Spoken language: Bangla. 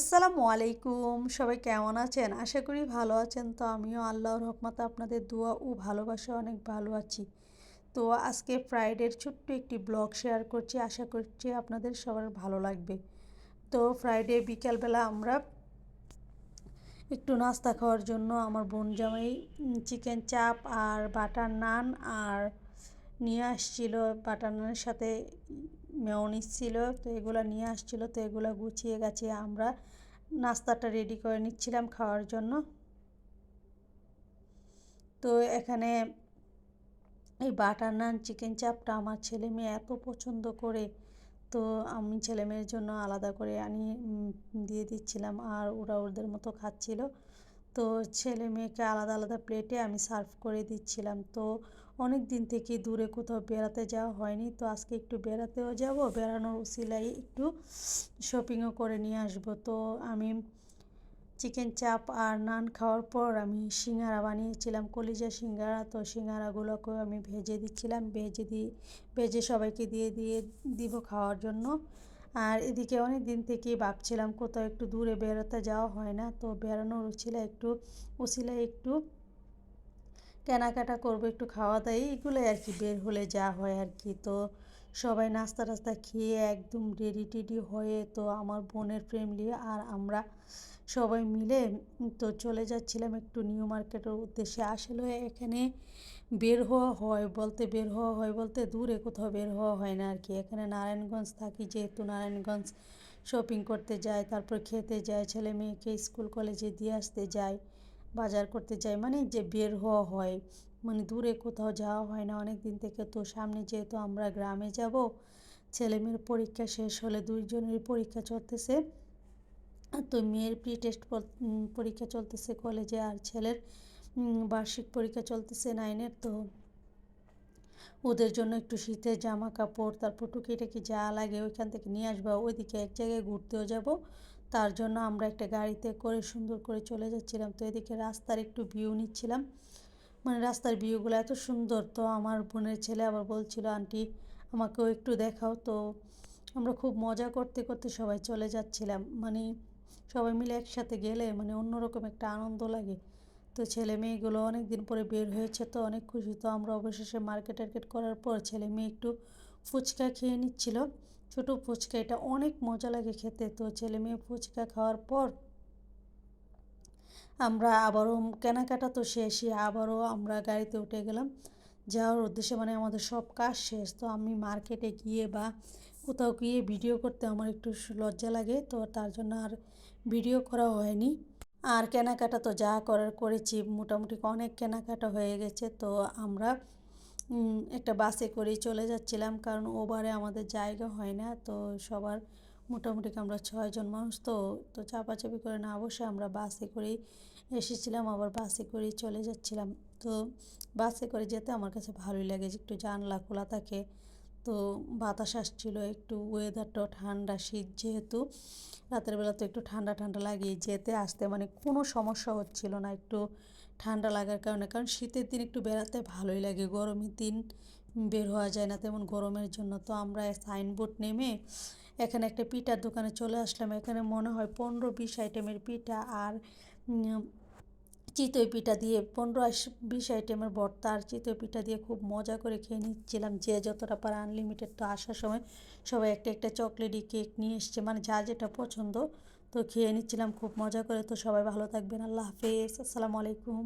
আসসালামু আলাইকুম। সবাই কেমন আছেন? আশা করি ভালো আছেন। তো আমিও আল্লাহর রহমতে আপনাদের দোয়া ও ভালোবাসা অনেক ভালো আছি। তো আজকে ফ্রাইডের ছোট্ট একটি ব্লগ শেয়ার করছি। আশা করছি আপনাদের সবার ভালো লাগবে। তো ফ্রাইডে বিকালবেলা আমরা একটু নাস্তা খাওয়ার জন্য আমার বোন জামাই চিকেন চাপ আর বাটার নান আর নিয়ে আসছিল বাটার নানের সাথে মেয়নিস ছিল, তো এগুলো নিয়ে আসছিল, তো এগুলো গুছিয়ে গাছিয়ে আমরা নাস্তাটা রেডি করে নিচ্ছিলাম খাওয়ার জন্য। তো এখানে এই বাটার নান, চিকেন চাপটা আমার ছেলে মেয়ে এত পছন্দ করে, তো আমি ছেলে মেয়ের জন্য আলাদা করে আনি দিয়ে দিচ্ছিলাম, আর ওরা ওদের মতো খাচ্ছিল। তো ছেলে মেয়েকে আলাদা আলাদা প্লেটে আমি সার্ভ করে দিচ্ছিলাম। তো অনেক দিন থেকে দূরে কোথাও বেড়াতে যাওয়া হয়নি। তো আজকে একটু বেড়াতেও যাব, বেড়ানোর উসিলাই একটু শপিংও করে নিয়ে আসব। তো আমি চিকেন চাপ আর নান খাওয়ার পর আমি সিঙ্গারা বানিয়েছিলাম, কলিজা সিঙ্গারা। তো সিঙ্গারাগুলোকেও আমি ভেজে দিচ্ছিলাম। ভেজে দিয়ে ভেজে সবাইকে দিয়ে দিয়ে দিব খাওয়ার জন্য। আর এদিকে অনেক দিন থেকে ভাবছিলাম কোথাও একটু দূরে বেরোতে যাওয়া হয় না। তো বেড়ানোর উচিলা একটু উচিলা একটু কেনাকাটা করব, একটু খাওয়া দাওয়া এইগুলোই আর কি বের হলে যা হয় আর কি। তো সবাই নাস্তা টাস্তা খেয়ে একদম রেডি টেডি হয়ে তো আমার বোনের ফ্যামিলি আর আমরা সবাই মিলে তো চলে যাচ্ছিলাম একটু নিউ মার্কেটের উদ্দেশ্যে। আসলে এখানে বের হওয়া হয় বলতে, বের হওয়া হয় বলতে দূরে কোথাও বের হওয়া হয় না আর কি এখানে নারায়ণগঞ্জ থাকি যেহেতু নারায়ণগঞ্জ শপিং করতে যায় তারপর খেতে যায় ছেলে মেয়েকে স্কুল কলেজে দিয়ে আসতে যায় বাজার করতে যাই মানে যে বের হওয়া হয় মানে দূরে কোথাও যাওয়া হয় না অনেক দিন থেকে। তো সামনে যেহেতু আমরা গ্রামে যাব, ছেলে মেয়ের পরীক্ষা শেষ হলে দুইজনের পরীক্ষা চলতেছে। তো মেয়ের প্রি টেস্ট পরীক্ষা চলতেছে কলেজে আর ছেলের বার্ষিক পরীক্ষা চলতেছে নাইনের তো ওদের জন্য একটু শীতের জামা কাপড়, তারপর টুকিটাকি যা লাগে ওইখান থেকে নিয়ে আসব, ওইদিকে এক জায়গায় ঘুরতেও যাব। তার জন্য আমরা একটা গাড়িতে করে সুন্দর করে চলে যাচ্ছিলাম, তো এদিকে রাস্তার একটু ভিউ নিচ্ছিলাম। মানে রাস্তার ভিউগুলো এত সুন্দর, তো আমার বোনের ছেলে আবার বলছিল, আন্টি, আমাকেও একটু দেখাও। তো আমরা খুব মজা করতে করতে সবাই চলে যাচ্ছিলাম। মানে সবাই মিলে একসাথে গেলে মানে অন্যরকম একটা আনন্দ লাগে। তো ছেলে মেয়েগুলো অনেক দিন পরে বের হয়েছে তো অনেক খুশি। তো আমরা অবশেষে মার্কেট টার্কেট করার পর ছেলে মেয়ে একটু ফুচকা খেয়ে নিচ্ছিল। ছোটো ফুচকা, এটা অনেক মজা লাগে খেতে। তো ছেলে মেয়ে ফুচকা খাওয়ার পর আমরা আবারও কেনাকাটা তো শেষই, আবারও আমরা গাড়িতে উঠে গেলাম। যাওয়ার উদ্দেশ্যে মানে আমাদের সব কাজ শেষ। তো আমি মার্কেটে গিয়ে বা কোথাও গিয়ে ভিডিও করতে আমার একটু লজ্জা লাগে। তো তার জন্য আর ভিডিও করা হয়নি। আর কেনাকাটা তো যা করার করেছি, মোটামুটি অনেক কেনাকাটা হয়ে গেছে। তো আমরা একটা বাসে করেই চলে যাচ্ছিলাম। কারণ ওভারে আমাদের জায়গা হয় না। তো সবার মোটামুটি আমরা ছয়জন মানুষ তো তো চাপাচাপি করে না অবশ্যই আমরা বাসে করেই এসেছিলাম, আবার বাসে করেই চলে যাচ্ছিলাম। তো বাসে করে যেতে আমার কাছে ভালোই লাগে যে একটু জানলা খোলা থাকে, তো বাতাস আসছিল, একটু ওয়েদারটাও ঠান্ডা শীত যেহেতু, রাতের বেলা তো একটু ঠান্ডা ঠান্ডা লাগে যেতে আসতে মানে কোনো সমস্যা হচ্ছিল না একটু ঠান্ডা লাগার কারণে, কারণ শীতের দিন একটু বেড়াতে ভালোই লাগে, গরমের দিন বের হওয়া যায় না তেমন গরমের জন্য। তো আমরা সাইনবোর্ড নেমে এখানে একটা পিঠার দোকানে চলে আসলাম। এখানে মনে হয় পনেরো বিশ আইটেমের পিঠা আর চিতই পিঠা দিয়ে পনেরো বিশ আইটেমের ভর্তা আর চিতই পিঠা দিয়ে খুব মজা করে খেয়ে নিচ্ছিলাম। যে যতটা পারে আনলিমিটেড তো আসার সময় সবাই একটা একটা চকলেটই কেক নিয়ে এসছে। মানে যা যেটা পছন্দ তো খেয়ে নিচ্ছিলাম, খুব মজা করে। তো সবাই ভালো থাকবেন। আল্লাহ হাফেজ। আসসালামু আলাইকুম।